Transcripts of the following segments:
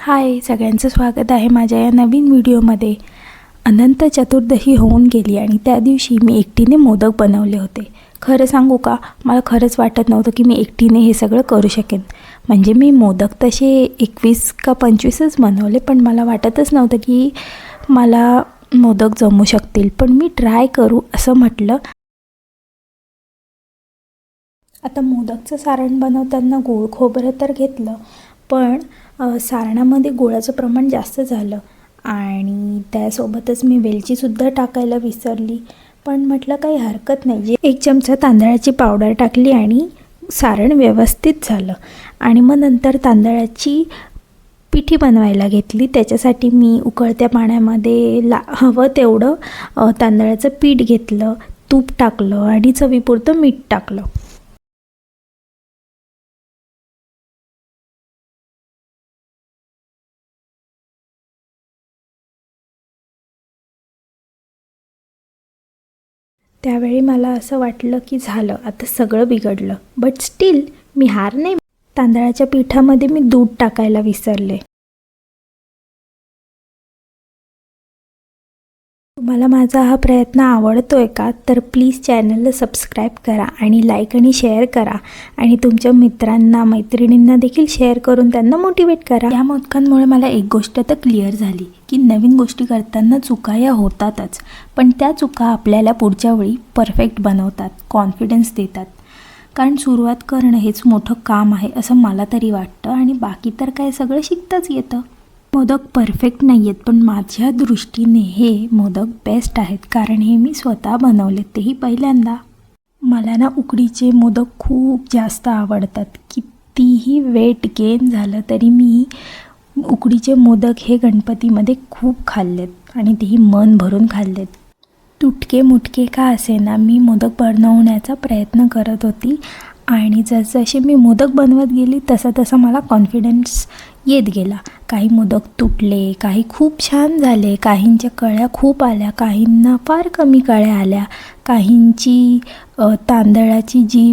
हाय सगळ्यांचं स्वागत आहे माझ्या या नवीन व्हिडिओमध्ये. अनंत चतुर्दशी होऊन गेली आणि त्या दिवशी मी एकटीने मोदक बनवले होते. खरं सांगू का? मला खरंच वाटत नव्हतं की मी एकटीने हे सगळं करू शकेन. म्हणजे मी मोदक तसे एकवीस का पंचवीसच बनवले पण मला वाटतच नव्हतं की मला मोदक जमू शकतील. पण मी ट्राय करू असं म्हटलं. आता मोदकचं सारण बनवताना गूळ खोबरं तर घेतलं पण सारणामध्ये गुळाचं प्रमाण जास्त झालं आणि त्यासोबतच मी वेलचीसुद्धा टाकायला विसरली. पण म्हटलं काही हरकत नाही. जे एक चमचा तांदळाची पावडर टाकली आणि सारण व्यवस्थित झालं. आणि मग नंतर तांदळाची पिठी बनवायला घेतली. त्याच्यासाठी मी उकळत्या पाण्यामध्ये ला हवं तेवढं तांदळाचं पीठ घेतलं तूप टाकलं आणि चवीपुरतं मीठ टाकलं. त्यावेळी मला असं वाटलं की झालं आता सगळं बिघडलं. बट स्टील मी हार नाही तांदळाच्या पिठामध्ये मी दूध टाकायला विसरले. तुम्हाला माझा हा प्रयत्न आवडतो आहे का? तर प्लीज चॅनलला सबस्क्राईब करा आणि लाईक आणि शेअर करा. आणि तुमच्या मित्रांना मैत्रिणींना देखील शेअर करून त्यांना मोटिवेट करा. या मोदकांमुळे मला एक गोष्ट तर क्लिअर झाली की नवीन गोष्टी करताना चुका या होतातच. पण त्या चुका आपल्याला पुढच्या वेळी परफेक्ट बनवतात कॉन्फिडन्स देतात. कारण सुरुवात करणं हेच मोठं काम आहे असं मला तरी वाटतं. आणि बाकी तर काय सगळं शिकताच येतं. मोदक परफेक्ट नाही आहेत पण माझ्या दृष्टीने हे मोदक बेस्ट आहेत. कारण हे मी स्वतः बनवले तेही पहिल्यांदा. मला ना उकडीचे मोदक खूप जास्त आवडतात. कितीही वेट गेन झालं तरी मी उकडीचे मोदक हे गणपतीमध्ये खूप खाल्लेत आणि तेही मन भरून खाल्लेत. तुटके मुटके का असेना मी मोदक बनवण्याचा प्रयत्न करत होती. आणि जसजसे मी मोदक बनवत गेली तसं तसं मला कॉन्फिडन्स येत गेला. काही मोदक तुटले काही खूप छान झाले काहींच्या कळ्या खूप आल्या काहींना फार कमी कळ्या आल्या. काहींची तांदळाची जी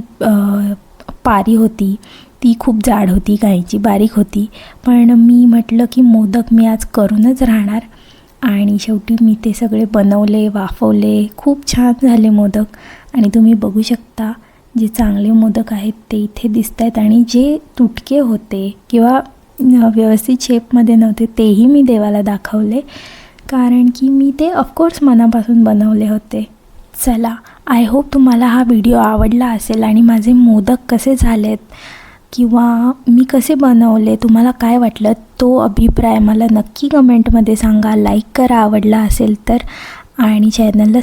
पारी होती ती खूप जाड होती काहींची बारीक होती. पण मी म्हटलं की मोदक मी आज करूनच राहणार. आणि शेवटी मी ते सगळे बनवले वाफवले खूप छान झाले मोदक. आणि तुम्ही बघू शकता जे चांगले मोदक आहेत ते इथे दिसत आहेत आणि जे तुटके होते किंवा व्यवस्थित शेपमध्ये नव्हते तेही मी देवाला दाखवले. कारण की मी ते ऑफकोर्स मनापासून बनवले होते. चला आय होप तुम्हाला हा व्हिडिओ आवडला असेल आणि माझे मोदक कसे झालेत किंवा मी कसे बनवले तुम्हाला काय वाटलं तो अभिप्राय मला नक्की कमेंटमध्ये सांगा. लाईक करा आवडला असेल तर. आणि चॅनलला